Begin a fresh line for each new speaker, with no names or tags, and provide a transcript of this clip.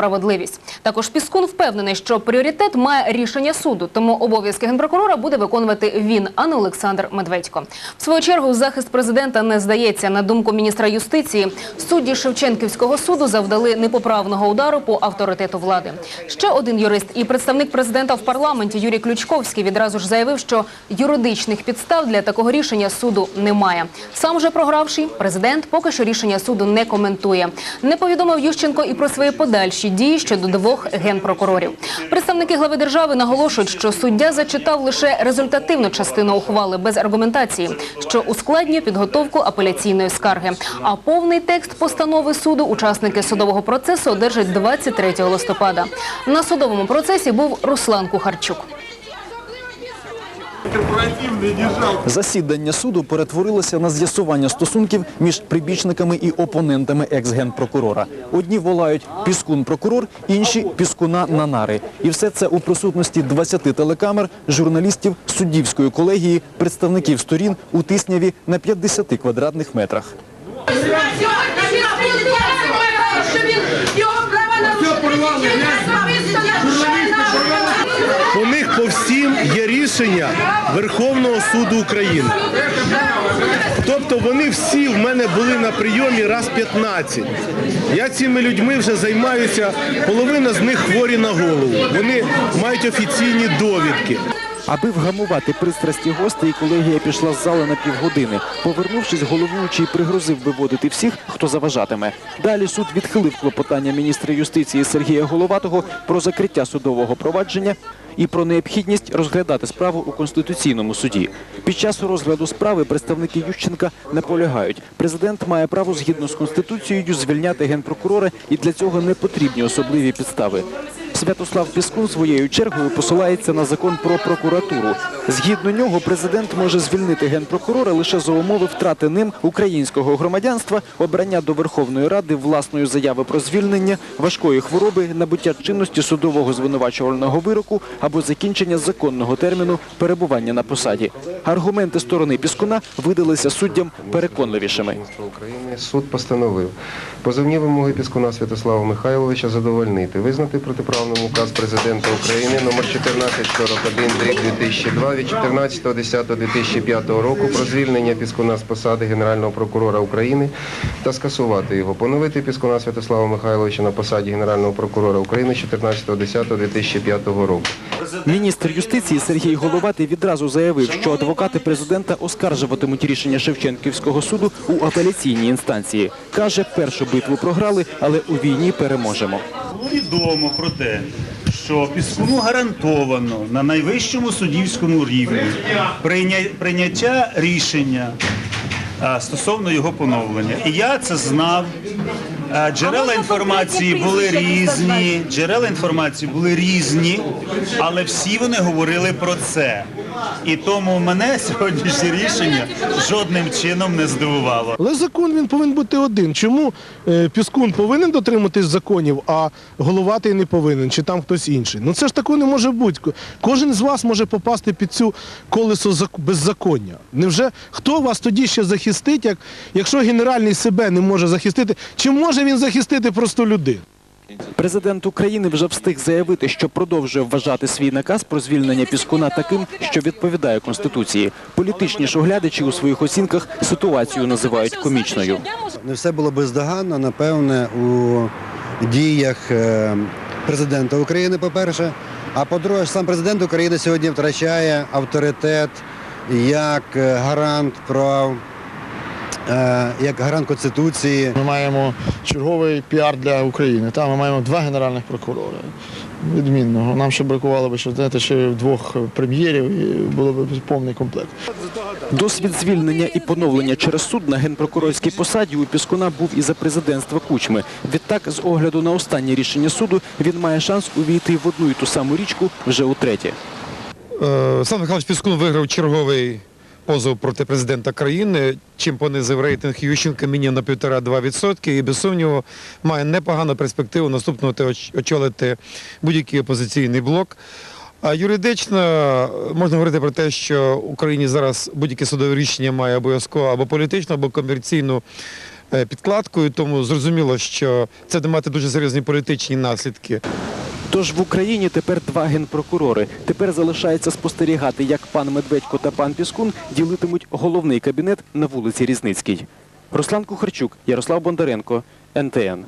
Справедливість також Піскун впевнений, що пріоритет має рішення суду, тому обов'язки генпрокурора буде виконувати він, а не Олександр Медведько. В свою чергу захист президента не здається. На думку міністра юстиції, судді Шевченківського суду завдали непоправного удару по авторитету влади. Ще один юрист і представник президента в парламенті Юрій Ключковський відразу ж заявив, що юридичних підстав для такого рішення суду немає. Сам же програвший президент поки що рішення суду не коментує. Не повідомив Ющенко і про свої подальші дії щодо двох генпрокурорів. Представники глави держави наголошують, що суддя зачитав лише результативну частину ухвали без аргументації, що ускладнює підготовку апеляційної скарги. А повний текст постанови суду учасники судового процесу одержать 23 листопада. На судовому процесі був Руслан Кухарчук.
Засідання суду перетворилося на з'ясування стосунків між прибічниками і опонентами екс-генпрокурора. Одні волають «піскун прокурор», інші «піскуна на нари». І все це у присутності 20 телекамер, журналістів, суддівської колегії, представників сторін у тисняві на 50 квадратних метрах.
його права.
У них по всім є рішення Верховного суду України. Тобто вони всі в мене були на прийомі раз 15. Я цими людьми вже займаюся, половина з них хворі на голову. Вони мають офіційні довідки.
Аби вгамувати пристрасті гостей, колегія пішла з зали на півгодини. Повернувшись, головуючий пригрозив виводити всіх, хто заважатиме. Далі суд відхилив клопотання міністра юстиції Сергія Головатого про закриття судового провадження і про необхідність розглядати справу у Конституційному суді. Під час розгляду справи представники Ющенка наполягають, президент має право згідно з Конституцією звільняти генпрокурора і для цього не потрібні особливі підстави. Святослав Піскун своєю чергою посилається на закон про прокуратуру. Згідно нього, президент може звільнити генпрокурора лише за умови втрати ним українського громадянства, обрання до Верховної Ради власної заяви про звільнення, важкої хвороби, набуття чинності судового звинувачувального вироку або закінчення законного терміну перебування на посаді. Аргументи сторони Піскуна видалися суддям переконливішими.
Суд постановив позовні вимоги Піскуна Святослава Михайловича задовольнити, визнати протиправним указ президента України номер 1441 дріб 2002 від 14.10.2005 року про звільнення Піскуна з посади Генерального прокурора України та скасувати його, поновити Піскуна Святослава Михайловича на посаді Генерального прокурора України 14.10.2005 року.
Міністр юстиції Сергій Головатий відразу заявив, що адвокати президента оскаржуватимуть рішення Шевченківського суду у апеляційній інстанції. Каже, першу битву програли, але у війні переможемо.
Було відомо про те, що Піскуну гарантовано на найвищому суддівському рівні прийняття рішення стосовно його поновлення. І я це знав. Джерела інформації були різні, джерела інформації були різні, але всі вони говорили про це. І тому мене сьогоднішнє рішення жодним чином не здивувало.
Але закон він повинен бути один. Чому е, Піскун повинен дотримуватись законів, а головатий не повинен, чи там хтось інший? Ну це ж такого не може бути. Кожен з вас може попасти під цю колесо беззаконня. Невже хто вас тоді ще захистить, як, якщо генеральний себе не може захистити, чи може він захистити просту людину?
Президент України вже встиг заявити, що продовжує вважати свій наказ про звільнення Піскуна таким, що відповідає Конституції. Політичні ж оглядачі у своїх оцінках ситуацію називають комічною.
Не все було бездоганно, напевне, у діях е, президента України, по-перше. А по-друге, сам президент України сьогодні втрачає авторитет як е, гарант прав, як гарант Конституції.
Ми маємо черговий піар для України. Та ми маємо два генеральних прокурори. Відмінного. Нам ще бракувало б ще, знаєте, ще двох прем'єрів і було б повний комплект.
Досвід звільнення і поновлення через суд на генпрокурорській посаді у Піскуна був і за президентства Кучми. Відтак, з огляду на останнє рішення суду, він має шанс увійти в одну і ту саму річку вже утретє.
Е, Сам Михайлович Піскун виграв черговий позов проти президента країни, чим понизив рейтинг Ющенка мінімум на 1,5-2 відсотки і без сумніву має непогану перспективу наступного очолити будь-який опозиційний блок. А юридично е, можна говорити про те, що в Україні зараз будь-яке судове рішення має обов'язково або політичну, або комерційну е, підкладкою, тому зрозуміло, що це мати дуже серйозні політичні наслідки.
Тож в Україні тепер два генпрокурори. Тепер залишається спостерігати, як пан Медведько та пан Піскун ділитимуть головний кабінет на вулиці Різницькій. Руслан Кухарчук, Ярослав Бондаренко, НТН.